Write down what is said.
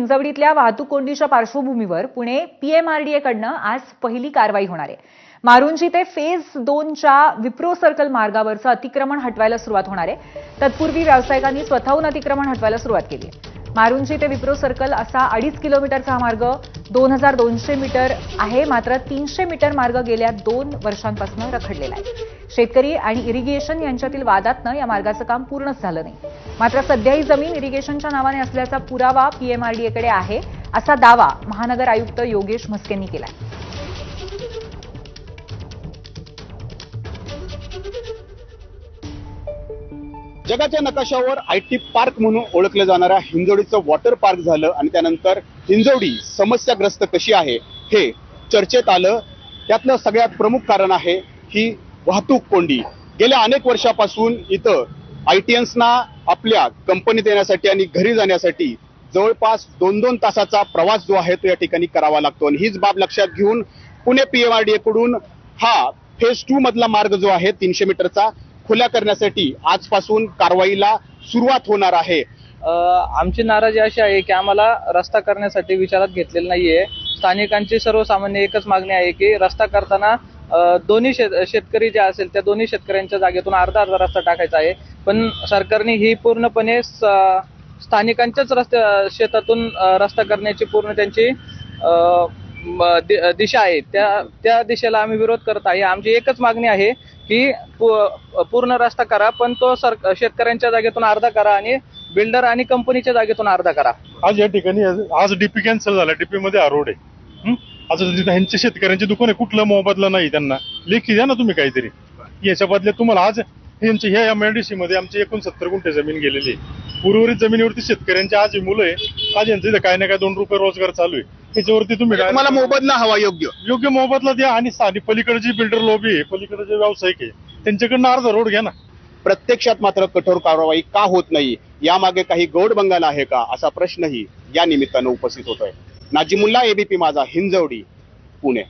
हिंजवडीतल्या वाहतूक कोंडीच्या पार्श्वभूमीवर पुणे पीएमआरडीए कडनं आज पहिली कारवाई होणार आहे. मारुंजी ते फेज दोनच्या विप्रो सर्कल मार्गावरचं अतिक्रमण हटवायला सुरुवात होणार आहे. तत्पूर्वी व्यावसायिकांनी स्वतःहून अतिक्रमण हटवायला सुरुवात केली आहे. मारुंजी ते विप्रो सर्कल असा अडीच किलोमीटरचा हा मार्ग दोन हजार दोनशे मीटर आहे. मात्र तीनशे मीटर मार्ग गेल्या दोन वर्षांपासून रखडलेला आहे. शेतकरी आणि इरिगेशन यांच्यातील वादातनं या मार्गाचं काम पूर्णच झालं नाही. मात्र सध्या ही जमीन इरिगेशनच्या नावाने असल्याचा पुरावा पीएमआरडीएकडे आहे असा दावा महानगर आयुक्त योगेश म्हस्केंनी केलाय. जगाच्या नकाशावर आय टी पार्क म्हणून ओळखलं जाणाऱ्या हिंजवडीचं वॉटर पार्क झालं आणि त्यानंतर हिंजवडी समस्याग्रस्त कशी आहे हे चर्चेत आलं. त्यातलं सगळ्यात प्रमुख कारण आहे ही वाहतूक कोंडी. गेल्या अनेक वर्षापासून इथं आयटीएन्सना आपल्या कंपनीत येण्यासाठी आणि घरी जाण्यासाठी जवळपास दोन दोन तासाचा प्रवास जो आहे तो या ठिकाणी करावा लागतो. आणि हीच बाब लक्षात घेऊन पुणे पीएमआरडीए कडून हा फेज टू मधला मार्ग जो आहे तीनशे मीटरचा खुला करण्यासाठी आजपासून कारवाईला सुरुवात होणार आहे. आमची नाराजी अशी आहे की आम्हाला रस्ता करण्यासाठी विचारात घेतलेलं नाहीये. स्थानिकांची सर्वसामान्य एकच मागणी आहे की रस्ता करताना दोन्ही शेत शेतकरी जे असेल त्या दोन्ही शेतकऱ्यांच्या जागेतून अर्धा अर्धा रस्ता टाकायचा आहे. पण सरकारने ही पूर्णपणे स्थानिकांच्याच रस्त्या शेतातून रस्ता करण्याची पूर्ण त्यांची दिशा आहे. त्या त्या दिशेला आम्ही विरोध करत आहे. आमची एकच मागणी आहे की पूर्ण रस्ता करा पण तो सर शेतकऱ्यांच्या जागेतून अर्धा करा आणि बिल्डर आणि कंपनीच्या जागेतून अर्धा करा. आज या ठिकाणी आज डीपी कॅन्सल झाला. डीपी मध्ये आरोड आहे. आज तिथं ह्यांचे शेतकऱ्यांची दुकान आहे. कुठलं मोबदला नाही त्यांना. लेखी द्या ना तुम्ही काहीतरी. याच्या बदल्यात तुम्हाला आज यांची ह्या एमआयडीसी मध्ये आमची एकोणसत्तर गुंठे जमीन गेलेली आहे. उर्वरित जमिनीवरती शेतकऱ्यांची आज ही मुलं आहे. आज यांचं इथं काय ना काय दोन रुपये रोजगार चालू आहे. त्याच्यावरती तुम्ही काय- तुम्हाला मोबदला हवा योग्य. योग्य मोबदला द्या आणि स्थानिक पलीकडची बिल्डर लॉबी आहे पलीकडे जे व्यावसायिक आहे त्यांच्याकडनं अर्धा रोड घ्या ना. प्रत्यक्षात मात्र कठोर कारवाई का होत नाही? यामागे काही गौड बंगाल आहे का? असा प्रश्नही या निमित्तानं उपस्थित होतोय. नाजिमुल्ला एबीपी माझा हिंजवडी पुणे.